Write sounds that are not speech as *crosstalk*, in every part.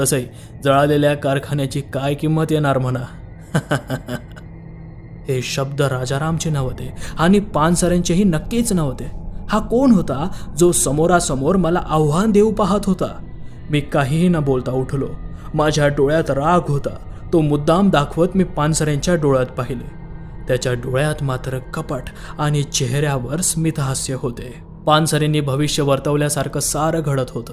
तसंही जळालेल्या कारखान्याची काय किंमत येणार म्हणा. *laughs* हे शब्द राजारामचे नव्हते आणि पानसऱ्यांचेही नक्कीच नव्हते. हा कोण होता जो समोरासमोर मला आव्हान देऊ पाहत होता? मी काहीही न बोलता उठलो. माझ्या डोळ्यात राग होता. तो मुद्दाम दाखवत मी पानसऱ्यांच्या डोळ्यात पाहिले. त्याच्या डोळ्यात मात्र कपट आणि चेहऱ्यावर स्मितहास्य होते. पानसरेंनी भविष्य वर्तवल्यासारखं सारं घडत होतं.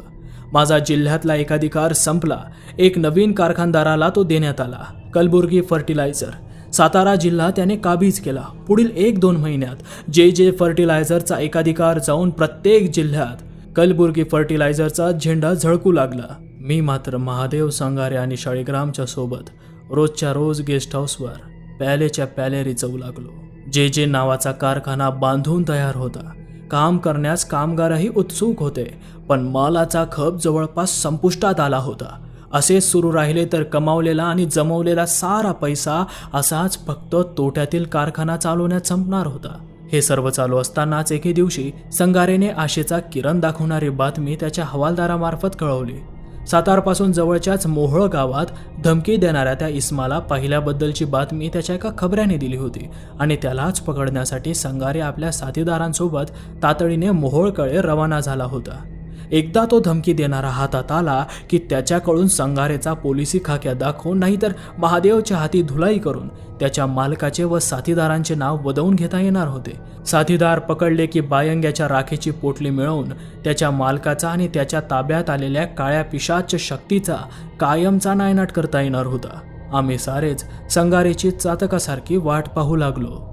माझा जिल्ह्यातला एकाधिकार संपला. एक नवीन कारखानदाराला तो देण्यात आला. कलबुर्गी फर्टिलायझर. सातारा जिल्हा त्याने काबीज केला. पुढील एक दोन महिन्यात जे जे फर्टिलायझरचा एकाधिकार जाऊन प्रत्येक जिल्ह्यात कलबुर्गी फर्टिलायझरचा झेंडा झळकू लागला. मी मात्र महादेव संगारे आणि शाळीग्रामच्या सोबत रोजच्या रोज गेस्ट हाऊसवर प्यालेच्या प्याले रिचवू लागलो. जे जे नावाचा कारखाना बांधून तयार होता काम करण्यास कामगारही उत्सुक होते पण मालाचा खप जवळपास संपुष्टात आला होता. असेच सुरू राहिले तर कमावलेला आणि जमवलेला सारा पैसा असाच फक्त तोट्यातील कारखाना चालवण्यात संपणार होता. हे सर्व चालू असतानाच एके दिवशी संगारेने आशेचा किरण दाखवणारी बातमी त्याच्या हवालदारामार्फत कळवली. सातारपासून जवळच्याच मोहोळ गावात धमकी देणाऱ्या त्या इस्माला पाहिल्याबद्दलची बातमी त्याच्या एका खबऱ्याने दिली होती आणि त्यालाच पकडण्यासाठी संगारे आपल्या साथीदारांसोबत तातडीने मोहोळकडे रवाना झाला होता. एकदा तो धमकी देणारा हातात आला की त्याच्याकडून संगारेचा पोलिसी खाक्या दाखवून नाहीतर महादेवच्या हाती धुलाई करून त्याच्या मालकाचे व साथीदारांचे नाव वदवून घेता येणार होते. साथीदार पकडले की बायंग्याच्या राखेची पोटली मिळवून त्याच्या मालकाचा आणि त्याच्या ताब्यात आलेल्या काळ्या पिशाच शक्तीचा कायमचा नायनाट करता येणार होता. आम्ही सारेच संगारेची चातकासारखी वाट पाहू लागलो.